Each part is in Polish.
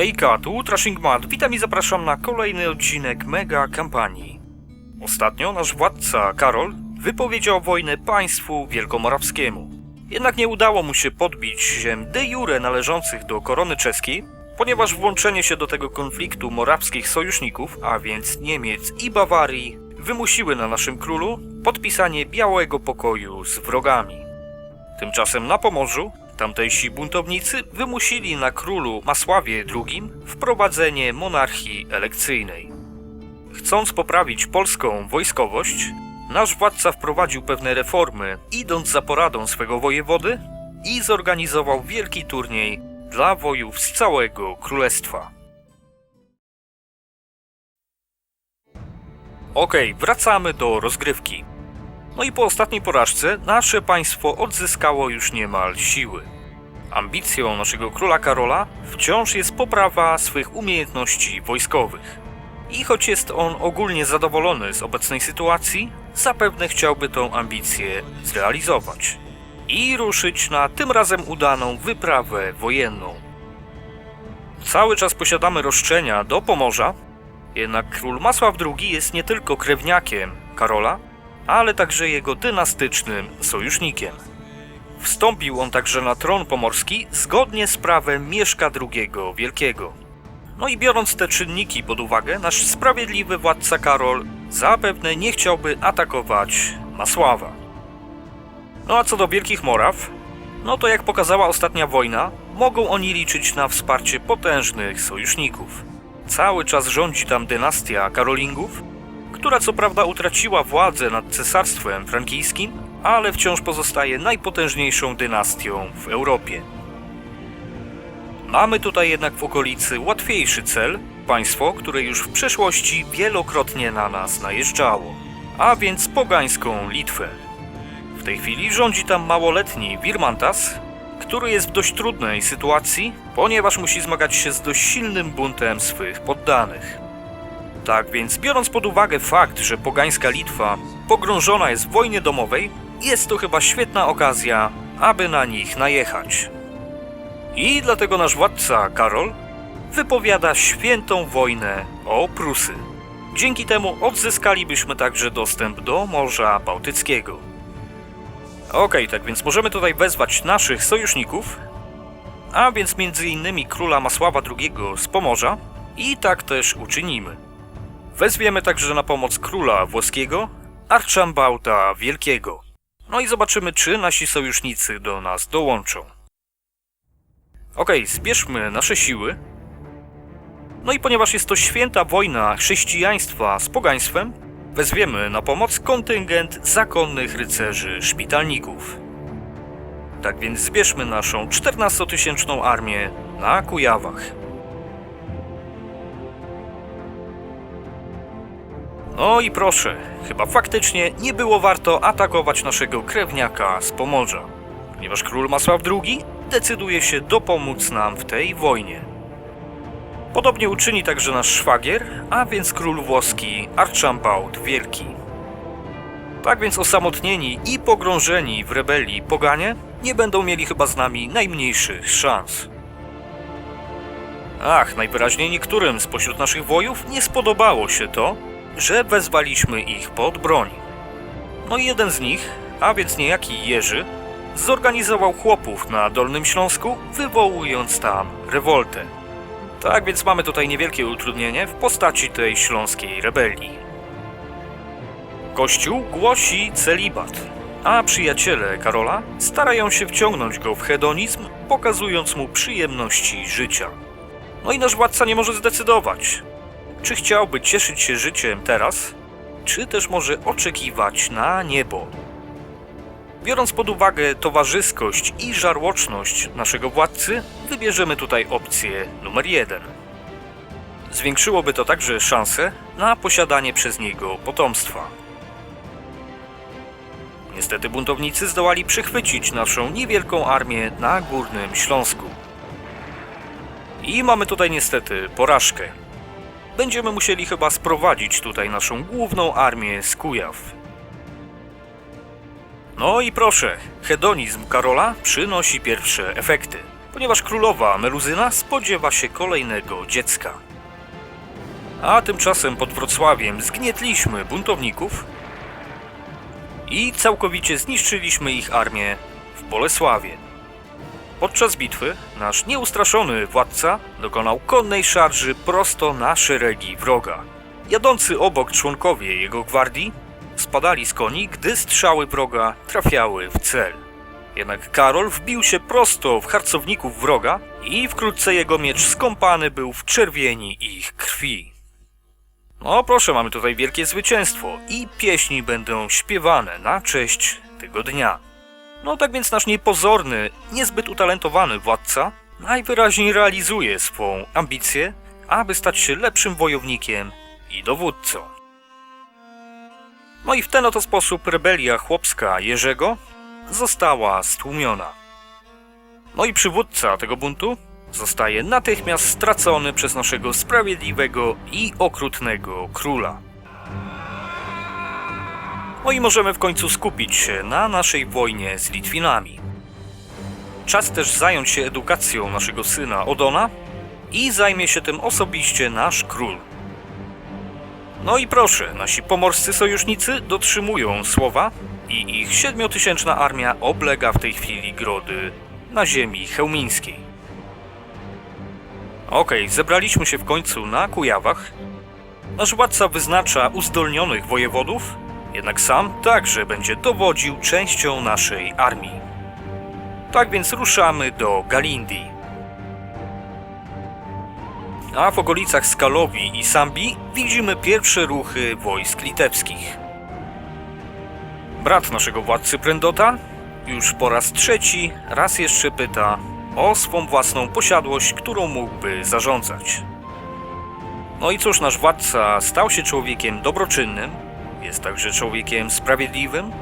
Hejka, tu Trashing Mad. Witam i zapraszam na kolejny odcinek mega kampanii. Ostatnio nasz władca, Karol, wypowiedział wojnę państwu wielkomorawskiemu. Jednak nie udało mu się podbić ziem de jure należących do korony czeskiej, ponieważ włączenie się do tego konfliktu morawskich sojuszników, a więc Niemiec i Bawarii, wymusiły na naszym królu podpisanie białego pokoju z wrogami. Tymczasem na Pomorzu tamtejsi buntownicy wymusili na królu Masławie II wprowadzenie monarchii elekcyjnej. Chcąc poprawić polską wojskowość, nasz władca wprowadził pewne reformy, idąc za poradą swego wojewody i zorganizował wielki turniej dla wojów z całego królestwa. Okej, wracamy do rozgrywki. No i po ostatniej porażce nasze państwo odzyskało już niemal siły. Ambicją naszego króla Karola wciąż jest poprawa swych umiejętności wojskowych. I choć jest on ogólnie zadowolony z obecnej sytuacji, zapewne chciałby tą ambicję zrealizować i ruszyć na tym razem udaną wyprawę wojenną. Cały czas posiadamy roszczenia do Pomorza, jednak król Masław II jest nie tylko krewniakiem Karola, ale także jego dynastycznym sojusznikiem. Wstąpił on także na tron pomorski zgodnie z prawem Mieszka II Wielkiego. No i biorąc te czynniki pod uwagę, nasz sprawiedliwy władca Karol zapewne nie chciałby atakować Masława. No a co do Wielkich Moraw, no to jak pokazała ostatnia wojna, mogą oni liczyć na wsparcie potężnych sojuszników. Cały czas rządzi tam dynastia Karolingów, która co prawda utraciła władzę nad cesarstwem frankijskim, ale wciąż pozostaje najpotężniejszą dynastią w Europie. Mamy tutaj jednak w okolicy łatwiejszy cel, państwo, które już w przeszłości wielokrotnie na nas najeżdżało, a więc pogańską Litwę. W tej chwili rządzi tam małoletni Wirmantas, który jest w dość trudnej sytuacji, ponieważ musi zmagać się z dość silnym buntem swych poddanych. Tak więc, biorąc pod uwagę fakt, że pogańska Litwa pogrążona jest w wojnie domowej, jest to chyba świetna okazja, aby na nich najechać. I dlatego nasz władca, Karol, wypowiada świętą wojnę o Prusy. Dzięki temu odzyskalibyśmy także dostęp do Morza Bałtyckiego. Okej, tak więc możemy tutaj wezwać naszych sojuszników, a więc między innymi króla Masława II z Pomorza i tak też uczynimy. Wezwiemy także na pomoc króla włoskiego, Archambauta Wielkiego. No i zobaczymy, czy nasi sojusznicy do nas dołączą. Okej, zbierzmy nasze siły. No i ponieważ jest to święta wojna chrześcijaństwa z pogaństwem, wezwiemy na pomoc kontyngent zakonnych rycerzy szpitalników. Tak więc zbierzmy naszą 14-tysięczną armię na Kujawach. No i proszę, chyba faktycznie nie było warto atakować naszego krewniaka z Pomorza, ponieważ król Masław II decyduje się dopomóc nam w tej wojnie. Podobnie uczyni także nasz szwagier, a więc król włoski Archambaud Wielki. Tak więc osamotnieni i pogrążeni w rebelii poganie nie będą mieli chyba z nami najmniejszych szans. Ach, najwyraźniej niektórym spośród naszych wojów nie spodobało się to, że wezwaliśmy ich pod broń. No i jeden z nich, a więc niejaki Jerzy, zorganizował chłopów na Dolnym Śląsku, wywołując tam rewoltę. Tak więc mamy tutaj niewielkie utrudnienie w postaci tej śląskiej rebelii. Kościół głosi celibat, a przyjaciele Karola starają się wciągnąć go w hedonizm, pokazując mu przyjemności życia. No i nasz władca nie może zdecydować, czy chciałby cieszyć się życiem teraz, czy też może oczekiwać na niebo. Biorąc pod uwagę towarzyskość i żarłoczność naszego władcy, wybierzemy tutaj opcję numer jeden. Zwiększyłoby to także szanse na posiadanie przez niego potomstwa. Niestety buntownicy zdołali przechwycić naszą niewielką armię na Górnym Śląsku. I mamy tutaj niestety porażkę. Będziemy musieli chyba sprowadzić tutaj naszą główną armię z Kujaw. No i proszę, hedonizm Karola przynosi pierwsze efekty. ponieważ królowa Meluzyna spodziewa się kolejnego dziecka. A tymczasem pod Wrocławiem zgnietliśmy buntowników i całkowicie zniszczyliśmy ich armię w Bolesławie. Podczas bitwy nasz nieustraszony władca dokonał konnej szarży prosto na szeregi wroga. Jadący obok członkowie jego gwardii spadali z koni, gdy strzały wroga trafiały w cel. Jednak Karol wbił się prosto w harcowników wroga i wkrótce jego miecz skąpany był w czerwieni ich krwi. No proszę, mamy tutaj wielkie zwycięstwo i pieśni będą śpiewane na cześć tego dnia. No tak więc nasz niepozorny, niezbyt utalentowany władca najwyraźniej realizuje swą ambicję, aby stać się lepszym wojownikiem i dowódcą. No i w ten oto sposób rebelia chłopska Jerzego została stłumiona. No i przywódca tego buntu zostaje natychmiast stracony przez naszego sprawiedliwego i okrutnego króla. No i możemy w końcu skupić się na naszej wojnie z Litwinami. Czas też zająć się edukacją naszego syna Odona i zajmie się tym osobiście nasz król. No i proszę, nasi pomorscy sojusznicy dotrzymują słowa i ich siedmiotysięczna armia oblega w tej chwili grody na ziemi chełmińskiej. Okej, zebraliśmy się w końcu na Kujawach. Nasz władca wyznacza uzdolnionych wojewodów, jednak sam także będzie dowodził częścią naszej armii. Tak więc ruszamy do Galindii. A w okolicach Skalowi i Sambi widzimy pierwsze ruchy wojsk litewskich. Brat naszego władcy Prendota już po raz trzeci raz jeszcze pyta o swą własną posiadłość, którą mógłby zarządzać. No i cóż, nasz władca stał się człowiekiem dobroczynnym, jest także człowiekiem sprawiedliwym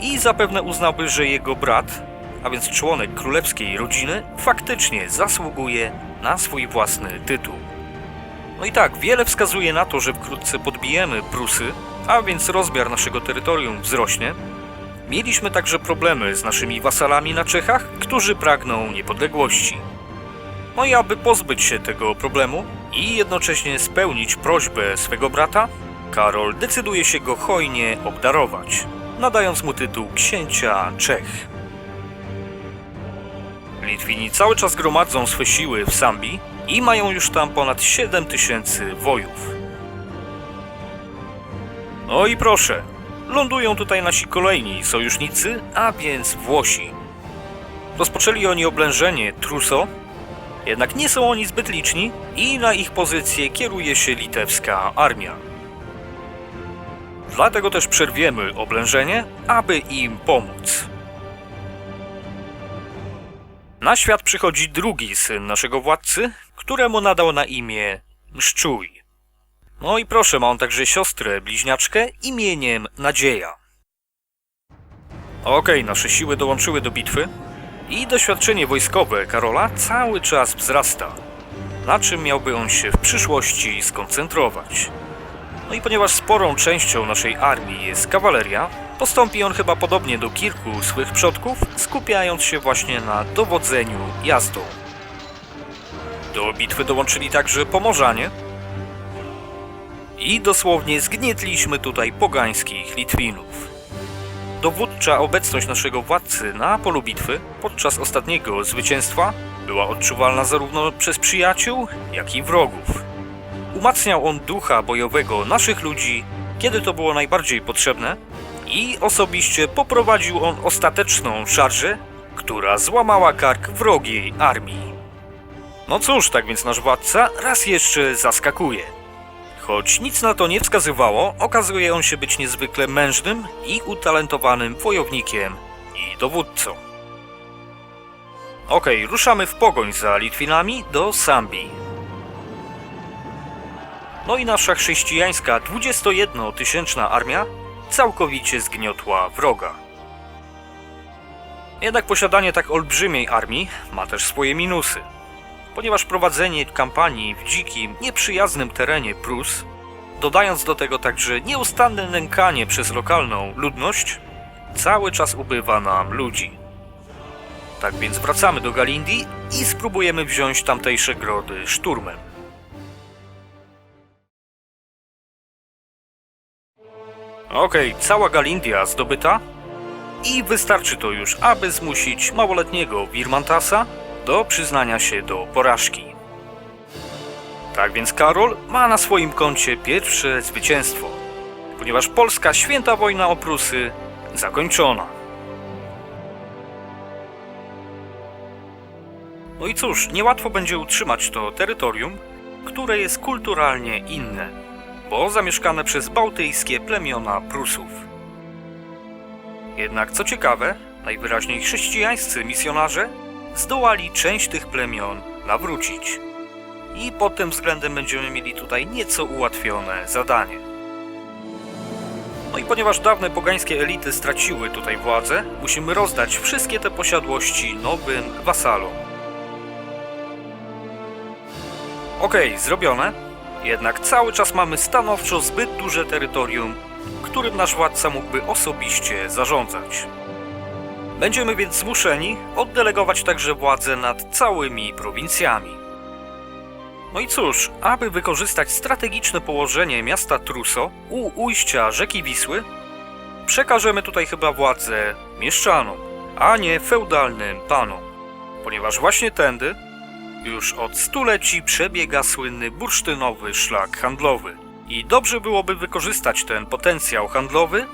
i zapewne uznałby, że jego brat, a więc członek królewskiej rodziny, faktycznie zasługuje na swój własny tytuł. No i tak, wiele wskazuje na to, że wkrótce podbijemy Prusy, a więc rozmiar naszego terytorium wzrośnie. Mieliśmy także problemy z naszymi wasalami na Czechach, którzy pragną niepodległości. No i aby pozbyć się tego problemu i jednocześnie spełnić prośbę swego brata, Karol decyduje się go hojnie obdarować, nadając mu tytuł księcia Czech. Litwini cały czas gromadzą swe siły w Sambii i mają już tam ponad 7 tysięcy wojów. No i proszę, lądują tutaj nasi kolejni sojusznicy, a więc Włosi. Rozpoczęli oni oblężenie Truso, jednak nie są oni zbyt liczni i na ich pozycję kieruje się litewska armia. Dlatego też przerwiemy oblężenie, aby im pomóc. Na świat przychodzi drugi syn naszego władcy, któremu nadał na imię Mszczuj. No i proszę, ma on także siostrę bliźniaczkę imieniem Nadzieja. Okej, nasze siły dołączyły do bitwy i doświadczenie wojskowe Karola cały czas wzrasta. Na czym miałby on się w przyszłości skoncentrować? No i ponieważ sporą częścią naszej armii jest kawaleria, postąpi on chyba podobnie do kilku swych przodków, skupiając się właśnie na dowodzeniu jazdą. Do bitwy dołączyli także Pomorzanie i dosłownie zgnietliśmy tutaj pogańskich Litwinów. Dowódcza obecność naszego władcy na polu bitwy podczas ostatniego zwycięstwa była odczuwalna zarówno przez przyjaciół, jak i wrogów. Umacniał on ducha bojowego naszych ludzi, kiedy to było najbardziej potrzebne, i osobiście poprowadził on ostateczną szarżę, która złamała kark wrogiej armii. No cóż, tak więc nasz władca raz jeszcze zaskakuje. Choć nic na to nie wskazywało, okazuje on się być niezwykle mężnym i utalentowanym wojownikiem i dowódcą. Okej, ruszamy w pogoń za Litwinami do Sambii. No i nasza chrześcijańska 21-tysięczna armia całkowicie zgniotła wroga. Jednak posiadanie tak olbrzymiej armii ma też swoje minusy. Ponieważ prowadzenie kampanii w dzikim, nieprzyjaznym terenie Prus, dodając do tego także nieustanne nękanie przez lokalną ludność, cały czas ubywa nam ludzi. Tak więc wracamy do Galindii i spróbujemy wziąć tamtejsze grody szturmem. Okej, cała Galindia zdobyta i wystarczy to już, aby zmusić małoletniego Wirmantasa do przyznania się do porażki. Tak więc Karol ma na swoim koncie pierwsze zwycięstwo, ponieważ polska święta wojna o Prusy zakończona. No i cóż, niełatwo będzie utrzymać to terytorium, które jest kulturalnie inne, bo zamieszkane przez bałtyjskie plemiona Prusów. Jednak co ciekawe, najwyraźniej chrześcijańscy misjonarze zdołali część tych plemion nawrócić. I pod tym względem będziemy mieli tutaj nieco ułatwione zadanie. No i ponieważ dawne pogańskie elity straciły tutaj władzę, musimy rozdać wszystkie te posiadłości nowym wasalom. Okej, zrobione. Jednak cały czas mamy stanowczo zbyt duże terytorium, którym nasz władca mógłby osobiście zarządzać. Będziemy więc zmuszeni oddelegować także władzę nad całymi prowincjami. No i cóż, aby wykorzystać strategiczne położenie miasta Truso u ujścia rzeki Wisły, przekażemy tutaj chyba władzę mieszczanom, a nie feudalnym panom, ponieważ właśnie tędy już od stuleci przebiega słynny bursztynowy szlak handlowy. I dobrze byłoby wykorzystać ten potencjał handlowy,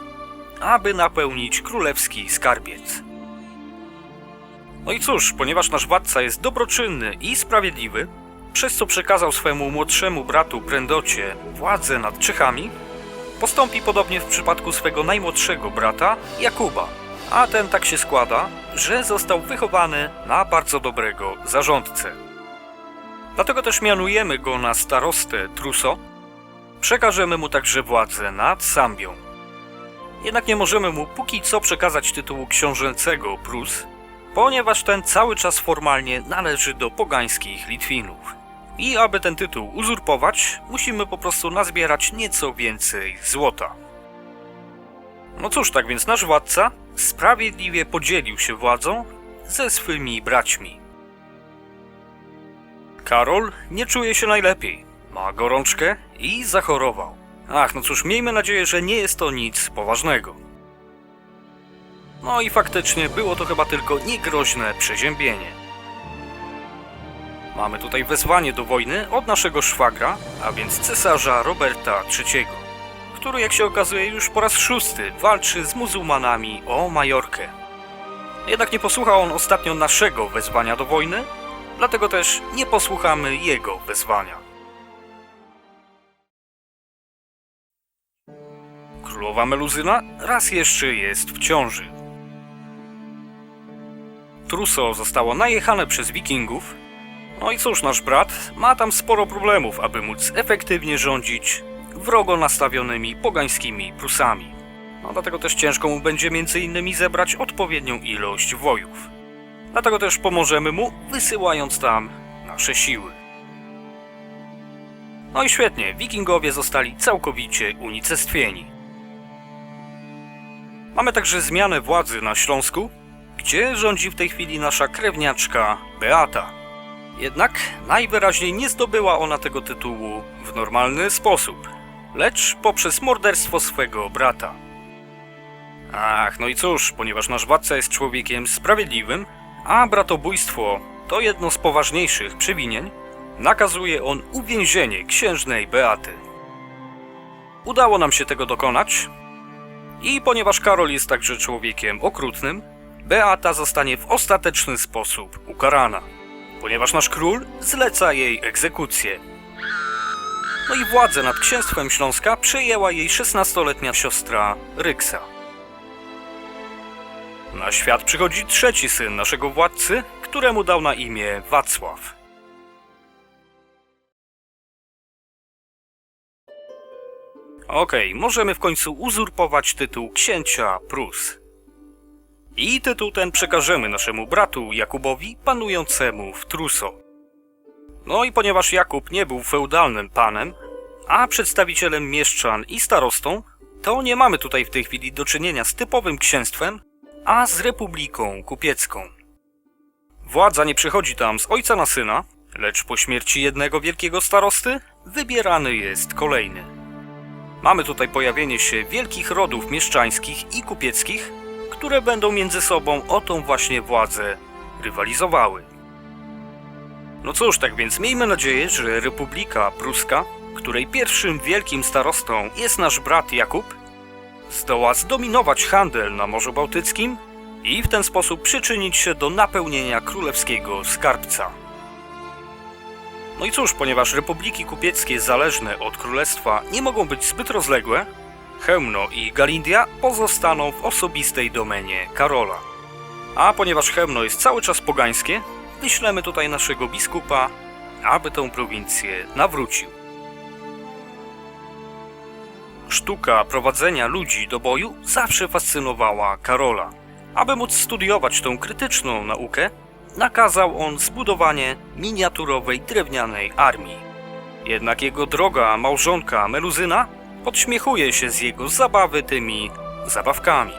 aby napełnić królewski skarbiec. No i cóż, ponieważ nasz władca jest dobroczynny i sprawiedliwy, przez co przekazał swemu młodszemu bratu Brendocie władzę nad Czechami, postąpi podobnie w przypadku swego najmłodszego brata Jakuba. A ten tak się składa, że został wychowany na bardzo dobrego zarządcę. Dlatego też mianujemy go na starostę Truso. Przekażemy mu także władzę nad Sambią. Jednak nie możemy mu póki co przekazać tytułu książęcego Prus, ponieważ ten cały czas formalnie należy do pogańskich Litwinów. I aby ten tytuł uzurpować, musimy po prostu nazbierać nieco więcej złota. No cóż, tak więc nasz władca sprawiedliwie podzielił się władzą ze swymi braćmi. Karol nie czuje się najlepiej. Ma gorączkę i zachorował. Ach, no cóż, miejmy nadzieję, że nie jest to nic poważnego. No i faktycznie było to chyba tylko niegroźne przeziębienie. Mamy tutaj wezwanie do wojny od naszego szwagra, a więc cesarza Roberta III, który jak się okazuje już po raz szósty walczy z muzułmanami o Majorkę. Jednak nie posłuchał on ostatnio naszego wezwania do wojny, dlatego też nie posłuchamy jego wezwania. Królowa Meluzyna raz jeszcze jest w ciąży. Truso zostało najechane przez wikingów. No i cóż, nasz brat ma tam sporo problemów, aby móc efektywnie rządzić wrogo nastawionymi pogańskimi Prusami. No dlatego też ciężko mu będzie między innymi zebrać odpowiednią ilość wojów. Dlatego też pomożemy mu, wysyłając tam nasze siły. No i świetnie, wikingowie zostali całkowicie unicestwieni. Mamy także zmianę władzy na Śląsku, gdzie rządzi w tej chwili nasza krewniaczka Beata. Jednak najwyraźniej nie zdobyła ona tego tytułu w normalny sposób, lecz poprzez morderstwo swego brata. Ach, no i cóż, ponieważ nasz władca jest człowiekiem sprawiedliwym, a bratobójstwo to jedno z poważniejszych przewinień, nakazuje on uwięzienie księżnej Beaty. Udało nam się tego dokonać i ponieważ Karol jest także człowiekiem okrutnym, Beata zostanie w ostateczny sposób ukarana, ponieważ nasz król zleca jej egzekucję. No i władzę nad księstwem Śląska przejęła jej 16-letnia siostra Ryksa. Na świat przychodzi trzeci syn naszego władcy, któremu dał na imię Wacław. Okej, możemy w końcu uzurpować tytuł księcia Prus. I tytuł ten przekażemy naszemu bratu Jakubowi, panującemu w Truso. No i ponieważ Jakub nie był feudalnym panem, a przedstawicielem mieszczan i starostą, to nie mamy tutaj w tej chwili do czynienia z typowym księstwem, a z republiką kupiecką. Władza nie przychodzi tam z ojca na syna, lecz po śmierci jednego wielkiego starosty wybierany jest kolejny. Mamy tutaj pojawienie się wielkich rodów mieszczańskich i kupieckich, które będą między sobą o tą właśnie władzę rywalizowały. No cóż, tak więc miejmy nadzieję, że Republika Pruska, której pierwszym wielkim starostą jest nasz brat Jakub, zdoła zdominować handel na Morzu Bałtyckim i w ten sposób przyczynić się do napełnienia królewskiego skarbca. No i cóż, ponieważ republiki kupieckie zależne od królestwa nie mogą być zbyt rozległe, Chełmno i Galindia pozostaną w osobistej domenie Karola. A ponieważ Chełmno jest cały czas pogańskie, wyślemy tutaj naszego biskupa, aby tę prowincję nawrócił. Sztuka prowadzenia ludzi do boju zawsze fascynowała Karola. Aby móc studiować tą krytyczną naukę, nakazał on zbudowanie miniaturowej drewnianej armii. Jednak jego droga małżonka Meluzyna podśmiechuje się z jego zabawy tymi zabawkami.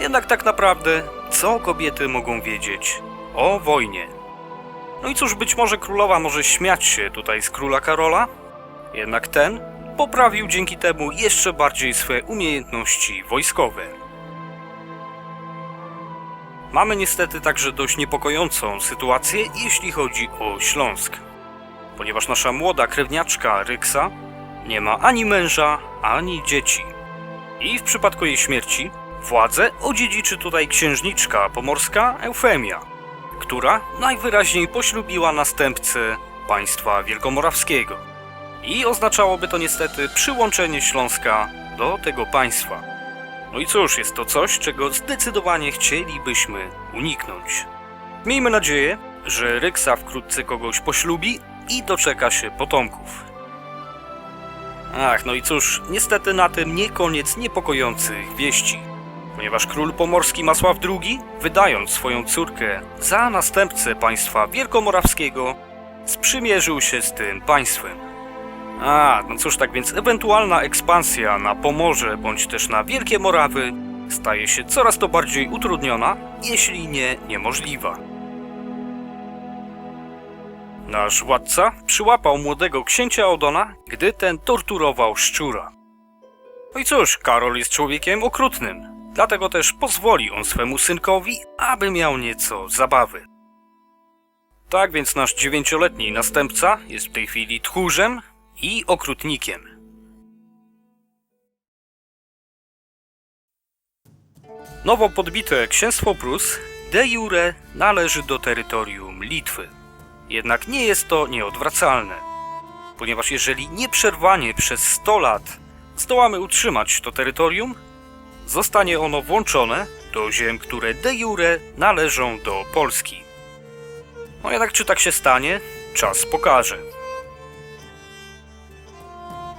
Jednak tak naprawdę, co kobiety mogą wiedzieć o wojnie? No i cóż, być może królowa może śmiać się tutaj z króla Karola, jednak ten poprawił dzięki temu jeszcze bardziej swe umiejętności wojskowe. Mamy niestety także dość niepokojącą sytuację, jeśli chodzi o Śląsk, ponieważ nasza młoda krewniaczka Ryksa nie ma ani męża, ani dzieci. I w przypadku jej śmierci władzę odziedziczy tutaj księżniczka pomorska Eufemia, która najwyraźniej poślubiła następcę państwa wielkomorawskiego. I oznaczałoby to niestety przyłączenie Śląska do tego państwa. No i cóż, jest to coś, czego zdecydowanie chcielibyśmy uniknąć. Miejmy nadzieję, że Ryksa wkrótce kogoś poślubi i doczeka się potomków. Ach, no i cóż, niestety na tym nie koniec niepokojących wieści. Ponieważ król pomorski Masław II, wydając swoją córkę za następcę państwa wielkomorawskiego, sprzymierzył się z tym państwem. A, no cóż, tak więc ewentualna ekspansja na Pomorze bądź też na Wielkie Morawy staje się coraz to bardziej utrudniona, jeśli nie niemożliwa. Nasz władca przyłapał młodego księcia Odona, gdy ten torturował szczura. No i cóż, Karol jest człowiekiem okrutnym, dlatego też pozwoli on swemu synkowi, aby miał nieco zabawy. Tak więc nasz dziewięcioletni następca jest w tej chwili tchórzem i okrutnikiem. Nowo podbite księstwo Prus de jure należy do terytorium Litwy. Jednak nie jest to nieodwracalne, ponieważ jeżeli nieprzerwanie przez 100 lat zdołamy utrzymać to terytorium, zostanie ono włączone do ziem, które de jure należą do Polski. No jednak czy tak się stanie, czas pokaże.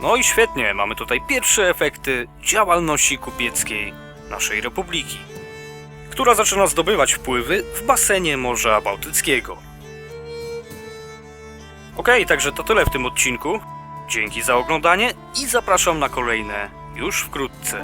No i świetnie, mamy tutaj pierwsze efekty działalności kupieckiej naszej republiki, która zaczyna zdobywać wpływy w basenie Morza Bałtyckiego. Okej, także to tyle w tym odcinku. Dzięki za oglądanie i zapraszam na kolejne już wkrótce.